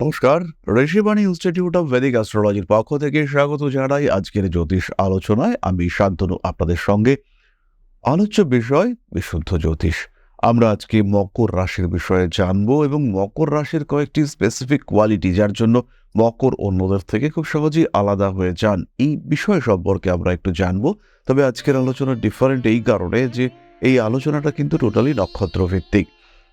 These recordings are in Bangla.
নমস্কার, ঋষিবাণী ইনস্টিটিউট অফ ভেদিক অ্যাস্ট্রোলজির পক্ষ থেকে স্বাগত জানাই আজকের জ্যোতিষ আলোচনায়। আমি শান্তনু, আপনাদের সঙ্গে আলোচ্য বিষয় বিশুদ্ধ জ্যোতিষ। আমরা আজকে মকর রাশির বিষয়ে জানব এবং মকর রাশির কয়েকটি স্পেসিফিক কোয়ালিটি যার জন্য মকর অন্যদের থেকে খুব সহজেই আলাদা হয়ে যান। এই বিষয় সম্পর্কে আমরা একটু জানব। তবে আজকের আলোচনা ডিফারেন্ট এই কারণে যে এই আলোচনাটা কিন্তু টোটালি নক্ষত্র ভিত্তিক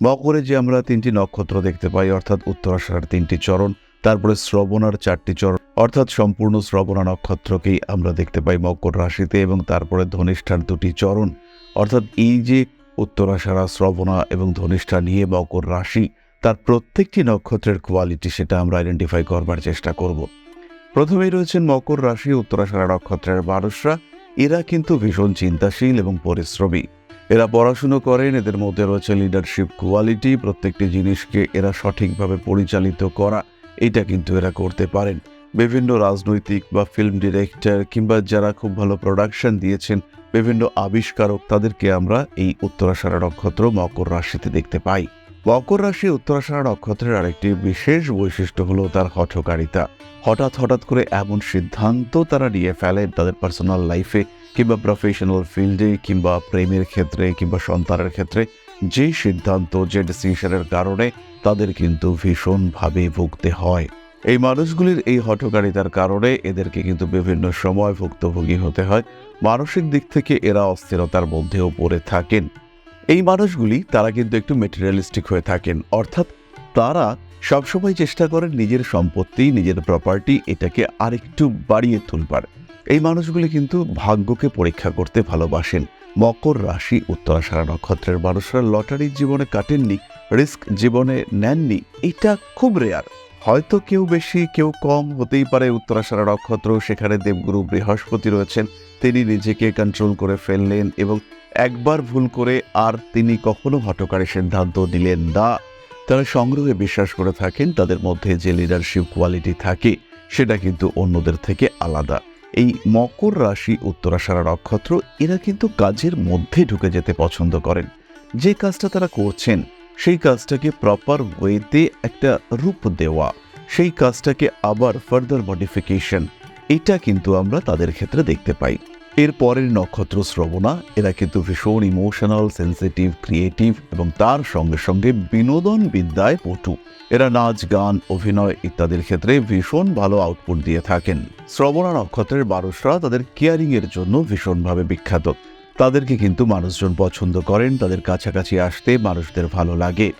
মকরে যে আমরা তিনটি নক্ষত্র দেখতে পাই, অর্থাৎ উত্তরাষাঢ়ার তিনটি চরণ, তারপরে শ্রবণার চারটি চরণ, অর্থাৎ সম্পূর্ণ শ্রবণা নক্ষত্রকেই আমরা দেখতে পাই মকর রাশিতে এবং তারপরে ধনিষ্ঠার দুটি চরণ। অর্থাৎ এই যে উত্তরাষাঢ়া শ্রবণা এবং ধনিষ্ঠা নিয়ে মকর রাশি, তার প্রত্যেকটি নক্ষত্রের কোয়ালিটি সেটা আমরা আইডেন্টিফাই করবার চেষ্টা করব। প্রথমেই রয়েছেন মকর রাশি, উত্তরাষাঢ়া নক্ষত্রের মানুষরা এরা কিন্তু ভীষণ চিন্তাশীল এবং পরিশ্রমী। এরা পড়াশুনো করেন, এদের মধ্যে রয়েছে লিডারশিপ কোয়ালিটি প্রত্যেকটি জিনিসকে এরা সঠিকভাবে পরিচালিত করা, এটা কিন্তু এরা করতে পারেন। বিভিন্ন রাজনৈতিক বা ফিল্ম ডিরেক্টর কিংবা যারা খুব ভালো প্রোডাকশন দিয়েছেন, বিভিন্ন আবিষ্কারক, তাদেরকে আমরা এই উত্তরাষাঢ়া নক্ষত্র মকর রাশিতে দেখতে পাই। মকর রাশি উত্তরাষাঢ়া নক্ষত্রের আরেকটি বিশেষ বৈশিষ্ট্য হলো তার হঠকারিতা। হঠাৎ হঠাৎ করে এমন সিদ্ধান্ত তারা নিয়ে ফেলেন তাদের পার্সোনাল লাইফে কিংবা প্রফেশনাল ফিল্ডে কিংবা প্রেমের ক্ষেত্রে, কিংবা সন্তানের ক্ষেত্রে, যে সিদ্ধান্ত, যে ডিসিশনের কারণে তাদের কিন্তু ভীষণভাবে ভুগতে হয়। এই মানুষগুলির এই হঠকারিতার কারণে এদেরকে কিন্তু বিভিন্ন সময় ভুক্তভোগী হতে হয়। মানসিক দিক থেকে এরা অস্থিরতার মধ্যেও পড়ে থাকেন। এই মানুষগুলি, তারা কিন্তু একটু মেটেরিয়ালিস্টিক হয়ে থাকেন। অর্থাৎ তারা সবসময় চেষ্টা করেন নিজের সম্পত্তি, নিজের প্রপার্টি এটাকে আরেকটু বাড়িয়ে তুলবার। এই মানুষগুলি কিন্তু ভাগ্যকে পরীক্ষা করতে ভালোবাসেন। মকর রাশি উত্তরাষাঢ়া নক্ষত্রের মানুষরা লটারির জীবনে কাটেননি, রিস্ক জীবনে নেননি, এটা খুব রেয়ার হয়তো কেউ বেশি, কেউ কম হতেই পারে উত্তরাষাঢ়া নক্ষত্র, সেখানে দেবগুরু বৃহস্পতি রয়েছেন, তিনি নিজেকে কন্ট্রোল করে ফেললেন এবং একবার ভুল করে আর তিনি কখনো হটকারী সিদ্ধান্ত নিলেন না। তারা সংগ্রহে বিশ্বাস করে থাকেন, তাদের মধ্যে যে লিডারশিপ কোয়ালিটি থাকে, সেটা কিন্তু অন্যদের থেকে আলাদা। এই মকর রাশি উত্তরাষাঢ়া নক্ষত্র, এরা কিন্তু কাজের মধ্যে ঢুকে যেতে পছন্দ করেন। যে কাজটা তারা করছেন, সেই কাজটাকে প্রপার ওয়েতে একটা রূপ দেওয়া, সেই কাজটাকে আবার ফার্দার মডিফিকেশন এটা কিন্তু আমরা তাদের ক্ষেত্রে দেখতে পাই। এর পরের নক্ষত্র শ্রবণা, এরা কিন্তু ভীষণ ইমোশনাল সেন্সিটিভ ক্রিয়েটিভ এবং তার সঙ্গে সঙ্গে বিনোদন বিদ্যায় পটু। এরা নাচ, গান, অভিনয় ইত্যাদির ক্ষেত্রে ভীষণ ভালো আউটপুট দিয়ে থাকেন। শ্রবণা নক্ষত্রের মানুষরা তাদের কেয়ারিং এর জন্য ভীষণভাবে বিখ্যাত। তাদেরকে কিন্তু মানুষজন পছন্দ করেন, তাদের কাছাকাছি আসতে মানুষদের ভালো লাগে।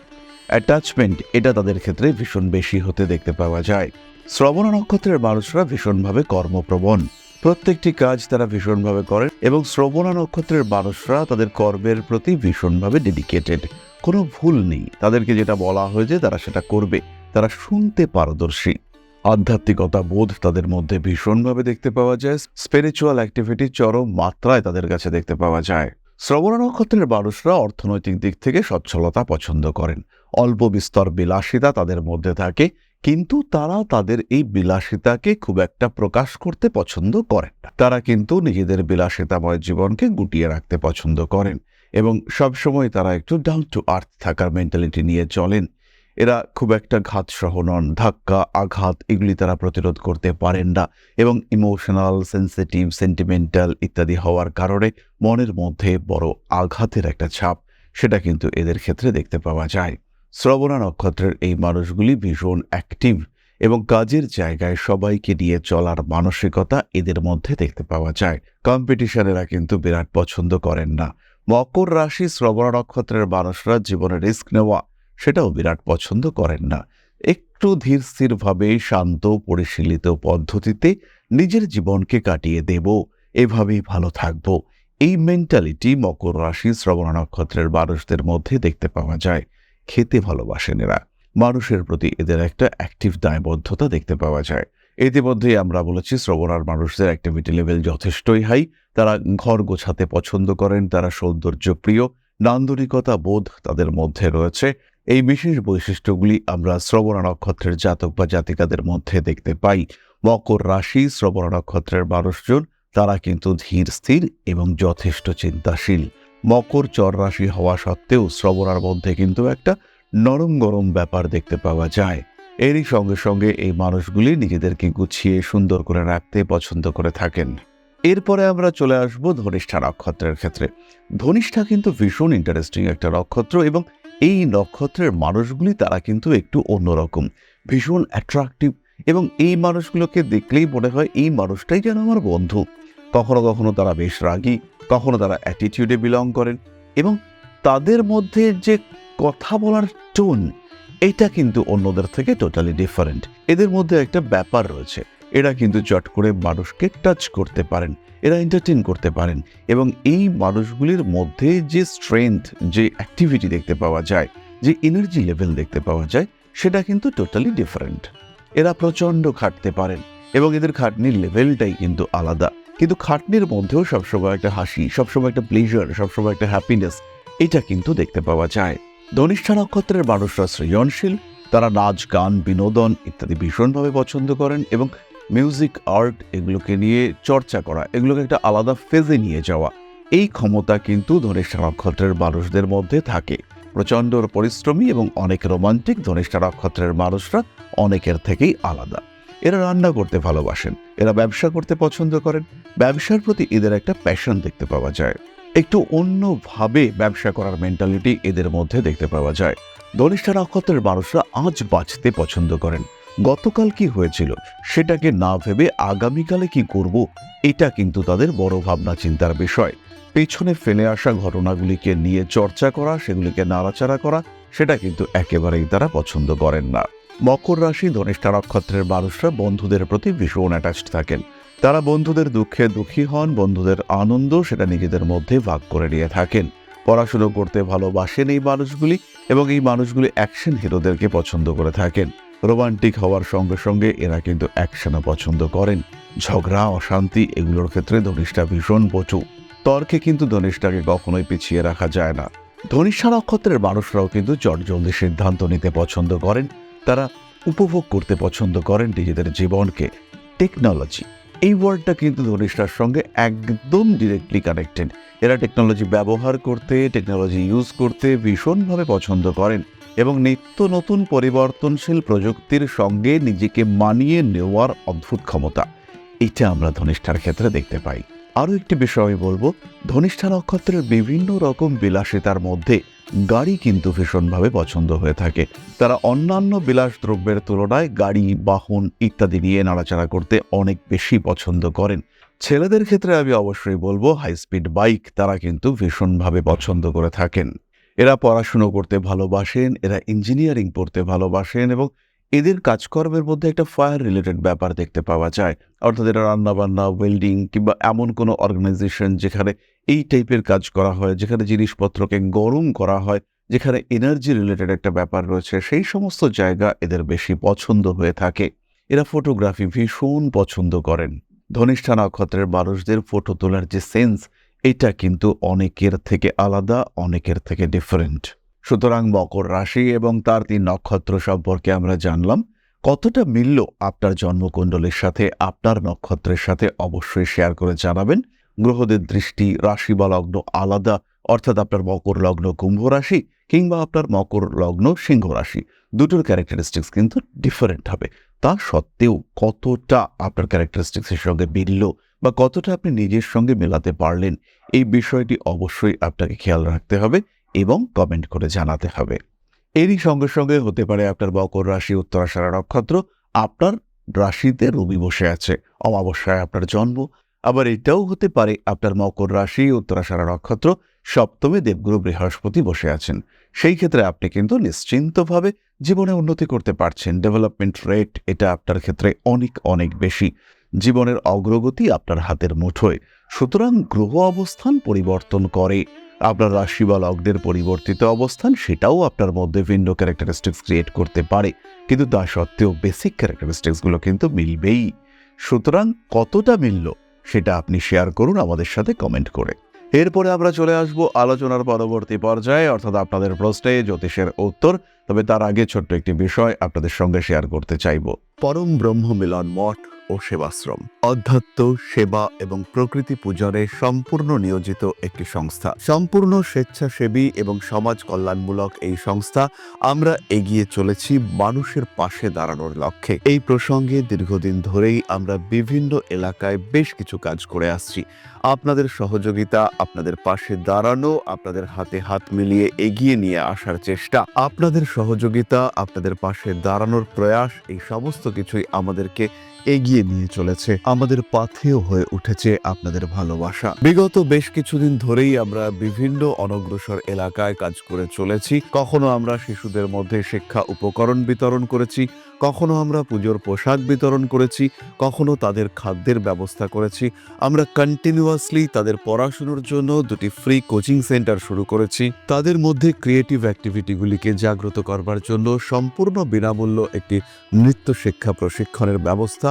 অ্যাটাচমেন্ট এটা তাদের ক্ষেত্রে ভীষণ বেশি হতে দেখতে পাওয়া যায়। শ্রবণ নক্ষত্রের মানুষরা ভীষণভাবে কর্মপ্রবণ। প্রত্যেকটি কাজ তারা ভীষণভাবে করেন এবং শ্রবণা নক্ষত্রের মানুষরা তাদের কর্মের প্রতি ভীষণভাবে ডেডিকেটেড কোনো ভুল নেই। তাদেরকে যেটা বলা হয়েছে, তারা সেটা করবে। তারা শুনতে পারদর্শী। আধ্যাত্মিকতা বোধ তাদের মধ্যে ভীষণভাবে দেখতে পাওয়া যায়। স্পিরিচুয়াল অ্যাক্টিভিটি চরম মাত্রায় তাদের কাছে দেখতে পাওয়া যায়। শ্রবণা নক্ষত্রের মানুষরা অর্থনৈতিক দিক থেকে সচ্ছলতা পছন্দ করেন। অল্প বিস্তর বিলাসিতা তাদের মধ্যে থাকে। কিন্তু তারা তাদের এই বিলাসিতাকে খুব একটা প্রকাশ করতে পছন্দ করেন না। তারা কিন্তু নিজেদের বিলাসিতাময় জীবনকে গুটিয়ে রাখতে পছন্দ করেন এবং সবসময় তারা একটু ডাউন টু আর্থ থাকার মেন্টালিটি নিয়ে চলেন। এরা খুব একটা ঘাত সহ নন, ধাক্কা, আঘাত এগুলি তারা প্রতিরোধ করতে পারেন না এবং ইমোশনাল সেন্সিটিভ সেন্টিমেন্টাল ইত্যাদি হওয়ার কারণে মনের মধ্যে বড় আঘাতের একটা ছাপ, সেটা কিন্তু এদের ক্ষেত্রে দেখতে পাওয়া যায়। শ্রবণা নক্ষত্রের এই মানুষগুলি ভীষণ অ্যাক্টিভ এবং কাজের জায়গায় সবাইকে নিয়ে চলার মানসিকতা এদের মধ্যে দেখতে পাওয়া যায়। কম্পিটিশনেরা কিন্তু বিরাট পছন্দ করেন না। মকর রাশি শ্রবণা নক্ষত্রের মানুষরা জীবনে রিস্ক নেওয়া সেটাও বিরাট পছন্দ করেন না। একটু ধীর স্থিরভাবে শান্ত, পরিশীলিত পদ্ধতিতে নিজের জীবনকে কাটিয়ে দেব, এভাবেই ভালো থাকব। এই মেন্টালিটি মকর রাশি শ্রবণ নক্ষত্রের মানুষদের মধ্যে দেখতে পাওয়া যায়। খেতে ভালোবাসেন এরা। মানুষের প্রতি এদের একটা অ্যাক্টিভ দায়বদ্ধতা দেখতে পাওয়া যায়। ইতিমধ্যেই আমরা বলেছি, শ্রবণার মানুষদের অ্যাক্টিভিটি লেভেল যথেষ্টই হাই তারা ঘর গোছাতে পছন্দ করেন, তারা সৌন্দর্য প্রিয় নান্দনিকতা বোধ তাদের মধ্যে রয়েছে। এই বিশেষ বৈশিষ্ট্যগুলি আমরা শ্রবণ নক্ষত্রের জাতক বা জাতিকাদের মধ্যে দেখতে পাই। মকর রাশি, শ্রবণ নক্ষত্রের মানুষজন, তারা কিন্তু ধীর, স্থির এবং যথেষ্ট চিন্তাশীল। মকর চর রাশি হওয়া সত্ত্বেও শ্রবণার মধ্যে কিন্তু একটা নরম গরম ব্যাপার দেখতে পাওয়া যায়। এরই সঙ্গে সঙ্গে এই মানুষগুলি নিজেদেরকে গুছিয়ে সুন্দর করে রাখতে পছন্দ করে থাকেন। এরপরে আমরা চলে আসব ধনিষ্ঠা নক্ষত্রের ক্ষেত্রে। ধনিষ্ঠা কিন্তু ভীষণ ইন্টারেস্টিং একটা নক্ষত্র এবং এই নক্ষত্রের মানুষগুলি তারা কিন্তু একটু অন্যরকম, ভীষণ অ্যাট্রাকটিভ এবং এই মানুষগুলোকে দেখলেই মনে হয় এই মানুষটাই যেন আমার বন্ধু। কখনো কখনো তারা বেশ রাগী কখনো তারা অ্যাটিটিউডে বিলং করেন এবং তাদের মধ্যে যে কথা বলার টোন এটা কিন্তু অন্যদের থেকে টোটালি ডিফারেন্ট এদের মধ্যে একটা ব্যাপার রয়েছে, এরা কিন্তু চট করে মানুষকে টাচ করতে পারেন, এরা এন্টারটেন করতে পারেন এবং এই মানুষগুলির মধ্যে যে স্ট্রেংথ যে অ্যাক্টিভিটি দেখতে পাওয়া যায়, যে এনার্জি লেভেল দেখতে পাওয়া যায়, সেটা কিন্তু টোটালি ডিফারেন্ট এরা প্রচণ্ড খাটতে পারেন এবং এদের খাটনির লেভেলটাই কিন্তু আলাদা। কিন্তু খাটনির মধ্যেও সবসময় একটা হাসি, সবসময় একটা প্লেজার সবসময় একটা হ্যাপিনেস এটা কিন্তু দেখতে পাওয়া যায়। ধনিষ্ঠা নক্ষত্রের মানুষরা সৃজনশীল, তারা নাচ, গান, বিনোদন ইত্যাদি ভীষণভাবে পছন্দ করেন এবং মিউজিক আর্ট এগুলোকে নিয়ে চর্চা করা, এগুলোকে একটা আলাদা ফেজে নিয়ে যাওয়া, এই ক্ষমতা কিন্তু ধনিষ্ঠা নক্ষত্রের মানুষদের মধ্যে থাকে। প্রচণ্ড পরিশ্রমী এবং অনেক রোমান্টিক ধনিষ্ঠা নক্ষত্রের মানুষরা অনেকের থেকেই আলাদা। এরা রান্না করতে ভালোবাসেন। এরা ব্যবসা করতে পছন্দ করেন। ব্যবসার প্রতি এদের একটা প্যাশন দেখতে পাওয়া যায়। একটু অন্যভাবে ব্যবসা করার মেন্টালিটি এদের মধ্যে দেখতে পাওয়া যায়। ধনিষ্ঠা নক্ষত্রের মানুষরা আজ বাঁচতে পছন্দ করেন। গতকাল কি হয়েছিল, সেটাকে না ভেবে আগামীকালে কি করব, এটা কিন্তু তাদের বড় ভাবনা চিন্তার বিষয়। পেছনে ফেলে আসা ঘটনাগুলিকে নিয়ে চর্চা করা, সেগুলিকে নাড়াচাড়া করা, সেটা কিন্তু একেবারেই তারা পছন্দ করেন না। মকর রাশি ধনিষ্ঠা নক্ষত্রের মানুষরা বন্ধুদের প্রতি ভীষণ অ্যাটাচড থাকেন। তারা বন্ধুদের দুঃখে দুঃখী হন, বন্ধুদের আনন্দ সেটা নিজেদের মধ্যে ভাগ করে নিয়ে থাকেন। পড়াশুনো করতে ভালোবাসেন এই মানুষগুলি এবং এই মানুষগুলি অ্যাকশন হিরোদেরকে পছন্দ করে থাকেন। রোমান্টিক হওয়ার সঙ্গে সঙ্গে এরা কিন্তু অ্যাকশনও পছন্দ করেন। ঝগড়া, অশান্তি এগুলোর ক্ষেত্রে ধনিষ্ঠা ভীষণ প্রচুর। তর্কে কিন্তু ধনিষ্ঠাকে কখনোই পিছিয়ে রাখা যায় না। ধনিষ্ঠা নক্ষত্রের মানুষরাও কিন্তু চটজলদি সিদ্ধান্ত নিতে পছন্দ করেন। তারা উপভোগ করতে পছন্দ করেন নিজেদের জীবনকে। টেকনোলজি। এই ওয়ার্ডটা কিন্তু ধনিষ্ঠার সঙ্গে একদম ডিরেক্টলি কানেক্টেড এরা টেকনোলজি ব্যবহার করতে, টেকনোলজি ইউজ করতে ভীষণভাবে পছন্দ করেন এবং নিত্য নতুন পরিবর্তনশীল প্রযুক্তির সঙ্গে নিজেকে মানিয়ে নেওয়ার অদ্ভুত ক্ষমতা। এটা আমরা ধনিষ্ঠার ক্ষেত্রে দেখতে পাই। আরও একটি বিষয় আমি বলব, ধনিষ্ঠা নক্ষত্রের বিভিন্ন রকম বিলাসিতার মধ্যে গাড়ি কিন্তু ভীষণভাবে পছন্দ হয়ে থাকে। তারা অন্যান্য বিলাস দ্রব্যের তুলনায় গাড়ি, বাহন ইত্যাদি নিয়ে নাড়াচাড়া করতে অনেক বেশি পছন্দ করেন। ছেলেদের ক্ষেত্রে আমি অবশ্যই বলব হাই স্পিড বাইক তারা কিন্তু ভীষণভাবে পছন্দ করে থাকেন। এরা পড়াশুনো করতে ভালোবাসেন, এরা ইঞ্জিনিয়ারিং পড়তে ভালোবাসেন এবং এদের কাজকর্মের মধ্যে একটা ফায়ার রিলেটেড ব্যাপার দেখতে পাওয়া যায়। অর্থাৎ এরা রান্নাবান্না ওয়েল্ডিং কিংবা এমন কোনো অর্গানাইজেশন যেখানে এই টাইপের কাজ করা হয়, যেখানে জিনিসপত্রকে গরম করা হয়, যেখানে এনার্জি রিলেটেড একটা ব্যাপার রয়েছে, সেই সমস্ত জায়গা এদের বেশি পছন্দ হয়ে থাকে। এরা ফটোগ্রাফি ভীষণ পছন্দ করেন। ধনিষ্ঠা নক্ষত্রের মানুষদের ফটো তোলার যে সেন্স এটা কিন্তু অনেকের থেকে আলাদা, অনেকের থেকে ডিফারেন্ট সুতরাং মকর রাশি এবং তার তিন নক্ষত্র সম্পর্কে আমরা জানলাম, কতটা মিলল আপনার জন্মকুণ্ডলের সাথে, আপনার নক্ষত্রের সাথে অবশ্যই শেয়ার করে জানাবেন। গ্রহদের দৃষ্টি রাশি বা লগ্ন আলাদা, অর্থাৎ আপনার মকর লগ্ন কুম্ভ রাশি কিংবা আপনার মকর লগ্ন সিংহ রাশি। দুটোর ক্যারেক্টারিস্টিক্স কিন্তু ডিফারেন্ট হবে। তা সত্ত্বেও কতটা আপনার ক্যারেক্টারিস্টিক্সের সঙ্গে মিলল বা কতটা আপনি নিজের সঙ্গে মেলাতে পারলেন, এই বিষয়টি অবশ্যই আপনাকে খেয়াল রাখতে হবে এবং কমেন্ট করে জানাতে হবে। এরই সঙ্গে সঙ্গে হতে পারে আপনার মকর রাশি, উত্তরাষাঢ়া নক্ষত্র, আপনার রাশিতে রবি বসে আছে। অমাবস্যায় আপনার জন্ম আবার এটাও হতে পারে আপনার মকর রাশি, উত্তরাষাঢ়া নক্ষত্র, সপ্তমে দেবগুরু বৃহস্পতি বসে আছেন। সেই ক্ষেত্রে আপনি কিন্তু নিশ্চিন্তভাবে জীবনে উন্নতি করতে পারছেন। ডেভেলপমেন্ট রেট এটা আপনার ক্ষেত্রে অনেক অনেক বেশি। জীবনের অগ্রগতি আপনার হাতের মুঠোয়। সুতরাং গ্রহ অবস্থান পরিবর্তন করে। আপনার রাশি বা লগ্নের পরিবর্তিত অবস্থান সেটাও আপনার মধ্যে ভিন্ন ক্যারেক্টারিস্টিক্স ক্রিয়েট করতে পারে। কিন্তু তা সত্ত্বেও বেসিক ক্যারেক্টারিস্টিক্সগুলো কিন্তু মিলবেই। সুতরাং কতটা মিলল সেটা আপনি শেয়ার করুন আমাদের সাথে কমেন্ট করে। এরপরে আমরা চলে আসব আলোচনার পরবর্তী পর্যায়ে, অর্থাৎ আপনাদের প্রশ্নে জ্যোতিষের উত্তর, তবে তার আগে ছোট্ট একটি বিষয় আপনাদের সঙ্গে শেয়ার করতে চাইব। পরম ব্রহ্ম মিলন মঠ ও সেবাশ্রম। অধ্যাত্ম সেবা এবং প্রকৃতি পূজনে সম্পূর্ণ নিয়োজিত একটি সংস্থা। সম্পূর্ণ স্বেচ্ছাসেবী এবং সমাজ কল্যাণমূলক এই সংস্থা আমরা এগিয়ে চলেছি মানুষের পাশে দাঁড়ানোর লক্ষ্যে। এই প্রসঙ্গে দীর্ঘদিন ধরেই আমরা বিভিন্ন এলাকায় বেশ কিছু কাজ করে আসছি। আপনাদের সহযোগিতা, আপনাদের পাশে দাঁড়ানো, আপনাদের হাতে হাত মিলিয়ে এগিয়ে নিয়ে আসার চেষ্টা, আপনাদের সহযোগিতা, আপনাদের পাশে দাঁড়ানোর প্রয়াস, এই সমস্ত কিছুই আমাদেরকে এগিয়ে নিয়ে চলেছে। আমাদের পাথেও হয়ে উঠেছে আপনাদের ভালোবাসা। বিগত বেশ কিছুদিন ধরেই আমরা বিভিন্ন অনগ্রসর এলাকায় কাজ করে চলেছি। কখনো আমরা শিশুদের মধ্যে শিক্ষা উপকরণ বিতরণ করেছি কখনো আমরা পুজোর পোশাক বিতরণ করেছি, কখনো তাদের খাদ্যের ব্যবস্থা করেছি। আমরা কন্টিনিউয়াসলি তাদের পড়াশুনোর জন্য দুটি ফ্রি কোচিং সেন্টার শুরু করেছি। তাদের মধ্যে ক্রিয়েটিভ অ্যাক্টিভিটিগুলিকে জাগ্রত করবার জন্য সম্পূর্ণ বিনামূল্য একটি নৃত্য শিক্ষা প্রশিক্ষণের ব্যবস্থা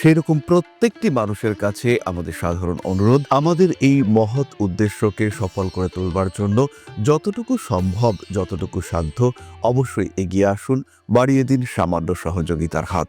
সেরকম প্রত্যেকটি মানুষের কাছে আমাদের সাধারণ অনুরোধ, আমাদের এই মহৎ উদ্দেশ্যকে সফল করে তুলবার জন্য যতটুকু সম্ভব, যতটুকু সাধ্য অবশ্যই এগিয়ে আসুন, বাড়িয়ে দিন সামান্য সহযোগিতার হাত।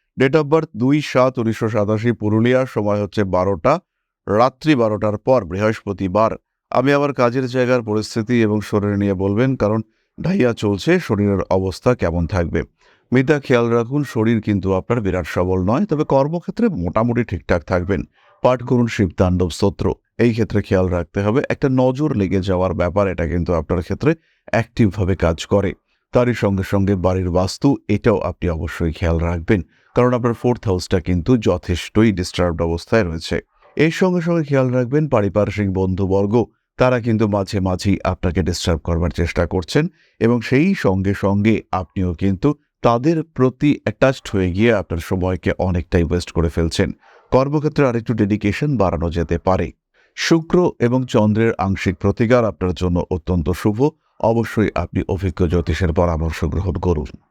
Date of birth দুই সাত উনিশশো সাতাশি, পুরুলিয়া। সময় হচ্ছে বারোটা, রাত্রি বারোটার পর বৃহস্পতিবার। আমি আমার কাজের জায়গার পরিস্থিতি এবং শরীর নিয়ে বলবেন, কারণ ঢাইয়া চলছে, শরীরের অবস্থা কেমন থাকবে? মিতা, খেয়াল রাখুন, শরীর কিন্তু আপনার বিরাট সবল নয়, তবে কর্মক্ষেত্রে মোটামুটি ঠিকঠাক থাকবেন। পাঠ করুন শিবতাণ্ডব স্তোত্র, এই ক্ষেত্রে খেয়াল রাখতে হবে, একটা নজর লেগে যাওয়ার ব্যাপার, এটা কিন্তু আপনার ক্ষেত্রে অ্যাক্টিভভাবে কাজ করে। তারই সঙ্গে সঙ্গে বাড়ির বাস্তু, এটাও আপনি অবশ্যই খেয়াল রাখবেন। কারণ আপনার ফোর্থ হাউসটা কিন্তু যথেষ্টই ডিস্টার্বড অবস্থায় রয়েছে। এর সঙ্গে সঙ্গে খেয়াল রাখবেন, পারিপার্শ্বিক বন্ধুবর্গ, তারা কিন্তু মাঝে মাঝেই আপনাকে ডিস্টার্ব করবার চেষ্টা করছেন এবং সেই সঙ্গে সঙ্গে আপনিও কিন্তু তাদের প্রতি অ্যাটাচড হয়ে গিয়ে আপনার সময়কে অনেকটাই ওয়েস্ট করে ফেলছেন। কর্মক্ষেত্রে আরেকটু ডেডিকেশন বাড়ানো যেতে পারে। শুক্র এবং চন্দ্রের আংশিক প্রতিকার আপনার জন্য অত্যন্ত শুভ। অবশ্যই আপনি অভিজ্ঞ জ্যোতিষের পরামর্শ গ্রহণ করুন।